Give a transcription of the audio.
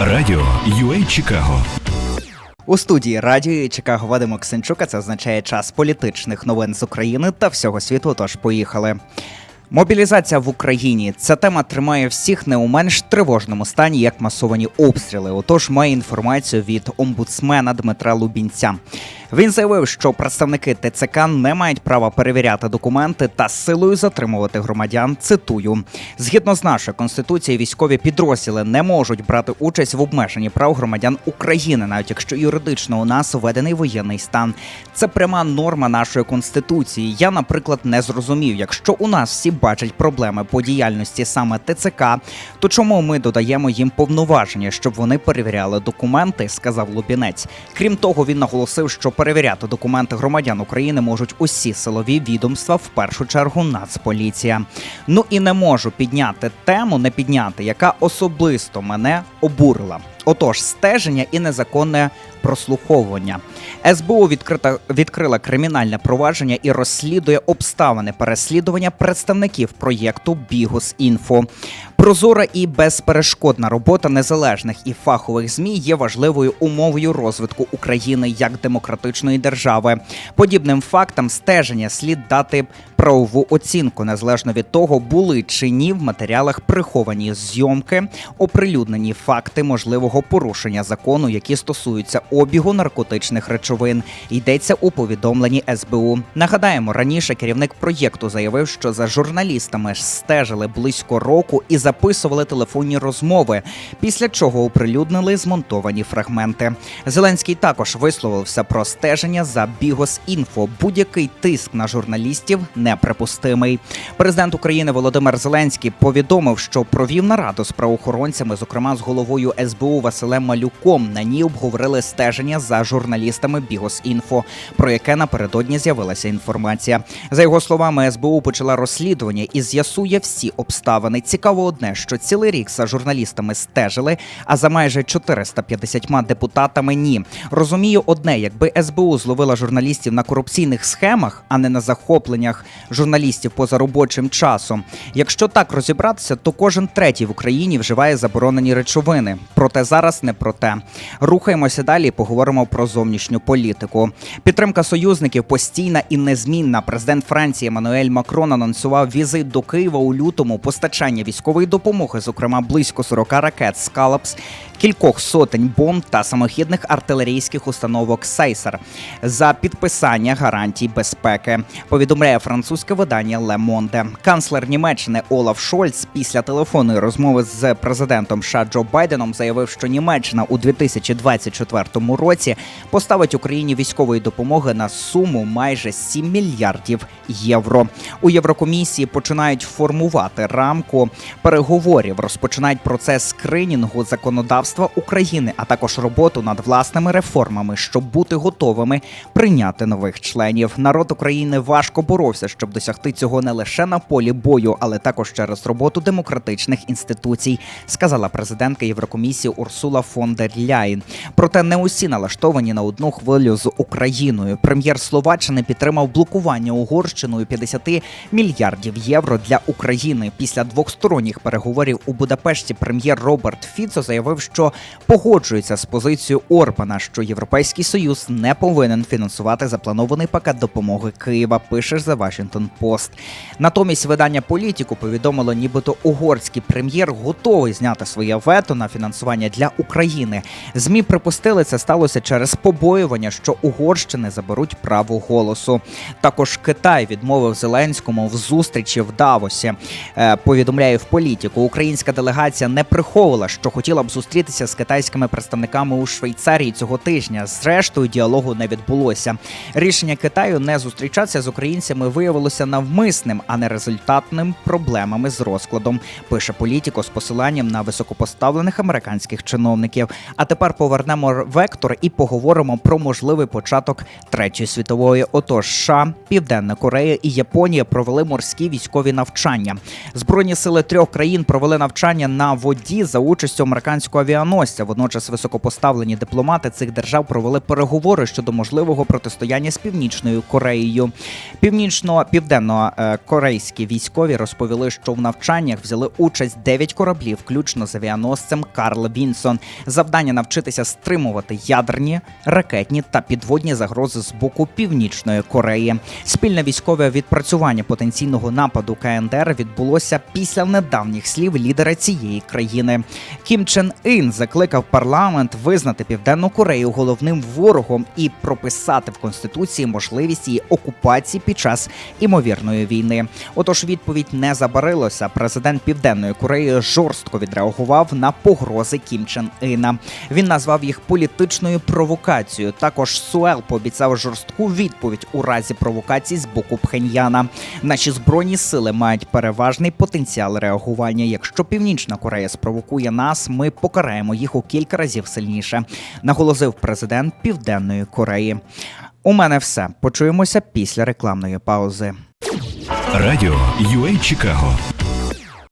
Радіо UA Чикаго У студії радіо Чикаго Вадим Оксенчук, Це означає час політичних новин з України та всього світу. Тож поїхали. Мобілізація в Україні. Ця тема тримає всіх не у менш тривожному стані, як масовані обстріли. Отож, має інформацію від омбудсмена Дмитра Лубінця. Він заявив, що представники ТЦК не мають права перевіряти документи та силою затримувати громадян. Цитую: згідно з нашою конституцією, військові підрозділи не можуть брати участь в обмеженні прав громадян України, навіть якщо юридично у нас введений воєнний стан. Це пряма норма нашої конституції. Я, наприклад, не зрозумів, якщо у нас всі бачать проблеми по діяльності саме ТЦК, то чому ми додаємо їм повноваження, щоб вони перевіряли документи, сказав Лубінець. Крім того, він наголосив, що перевіряти документи громадян України можуть усі силові відомства, в першу чергу Нацполіція. Ну і не можу підняти тему, не підняти, яка особисто мене обурила. Отож, стеження і незаконне прослуховування. СБУ відкрита відкрила кримінальне провадження і розслідує обставини переслідування представників проєкту Бігус Інфо. Прозора і безперешкодна робота незалежних і фахових змі є важливою умовою розвитку України як демократичної держави. Подібним фактам стеження слід дати правову оцінку незалежно від того, були чи ні в матеріалах приховані зйомки, оприлюднені факти можливого порушення закону, які стосуються обігу наркотичних речовин. Йдеться у повідомленні СБУ. Нагадаємо, раніше керівник проєкту заявив, що за журналістами стежили близько року і записували телефонні розмови, після чого оприлюднили змонтовані фрагменти. Зеленський також висловився про стеження за Бігос Інфо. Будь-який тиск на журналістів неприпустимий. Президент України Володимир Зеленський повідомив, що провів нараду з правоохоронцями, зокрема з головою СБУ Василем Малюком. На ній обговорили стеження за журналістами Бігос Інфо, про яке напередодні з'явилася інформація. За його словами, СБУ почала розслідування і з'ясує всі обставини. Цікаво одне, що цілий рік за журналістами стежили, а за майже 450 депутатами ні. Розумію одне, якби СБУ зловила журналістів на корупційних схемах, а не на захопленнях журналістів поза робочим часом. Якщо так розібратися, то кожен третій в Україні вживає заборонені речовини. Проте зараз не про те. Рухаємося далі. Поговоримо про зовнішню політику. Підтримка союзників постійна і незмінна. Президент Франції Еммануель Макрон анонсував візит до Києва у лютому, постачання військової допомоги, зокрема близько 40 ракет «Скалапс», кількох сотень бомб та самохідних артилерійських установок Сейсер за підписання гарантій безпеки. Повідомляє французьке видання Le Monde. Канцлер Німеччини Олаф Шольц після телефонної розмови з президентом США Джо Байденом заявив, що Німеччина у 2024 році поставить Україні військової допомоги на суму майже 7 мільярдів євро. У Єврокомісії починають формувати рамку переговорів, розпочинають процес скринінгу законодавства України, а також роботу над власними реформами, щоб бути готовими прийняти нових членів. Народ України важко боровся, щоб досягти цього не лише на полі бою, але також через роботу демократичних інституцій, сказала президентка Єврокомісії Урсула фон дер Ляйн. Проте не усі налаштовані на одну хвилю з Україною. Прем'єр Словаччини підтримав блокування Угорщиною 50 мільярдів євро для України. Після двосторонніх переговорів у Будапешті прем'єр Роберт Фіцо заявив, що погоджується з позицією Орбана, що Європейський Союз не повинен фінансувати запланований пакет допомоги Києва. Пише The Washington Post. Натомість видання політику повідомило, нібито угорський прем'єр готовий зняти своє вето на фінансування для України. Змі припустили, це сталося через побоювання, що Угорщини заберуть право голосу. Також Китай відмовив Зеленському в зустрічі в Давосі. Е, повідомляє в політику. Українська делегація не приховувала, що хотіла б зустрітися з китайськими представниками у Швейцарії цього тижня. Зрештою, діалогу не відбулося. Рішення Китаю не зустрічатися з українцями виявилося навмисним, а не результатним проблемами з розкладом. Пише політико з посиланням на високопоставлених американських чиновників. А тепер повернемо вектор і поговоримо про можливий початок третьої світової. Отож, США, Південна Корея і Японія провели морські військові навчання. Збройні сили трьох країн провели навчання на воді за участю американської авіаносця. Водночас високопоставлені дипломати цих держав провели переговори щодо можливого протистояння з північною Кореєю. Північно-південно-корейські військові розповіли, що в навчаннях взяли участь 9 кораблів, включно з авіаносцем Карл Вінсон. Завдання навчитися стримувати ядерні, ракетні та підводні загрози з боку Північної Кореї. Спільне військове відпрацювання потенційного нападу КНДР відбулося після недавніх слів лідера цієї країни. Кім Чен Ін закликав парламент визнати Південну Корею головним ворогом і прописати в конституції можливість її окупації під час імовірної війни. Отож, відповідь не забарилося. Президент Південної Кореї жорстко відреагував на погрози Кім Чен Іна. Він назвав їх політичною провокацією. Також Суел пообіцяв жорстку відповідь у разі провокацій з боку Пхеньяна. Наші збройні сили мають переважний потенціал реагування. Якщо Північна Корея спровокує нас, ми покараємо їх у кілька разів сильніше, наголосив президент Південної Кореї. У мене все. Почуємося після рекламної паузи. Радіо UA Чикаго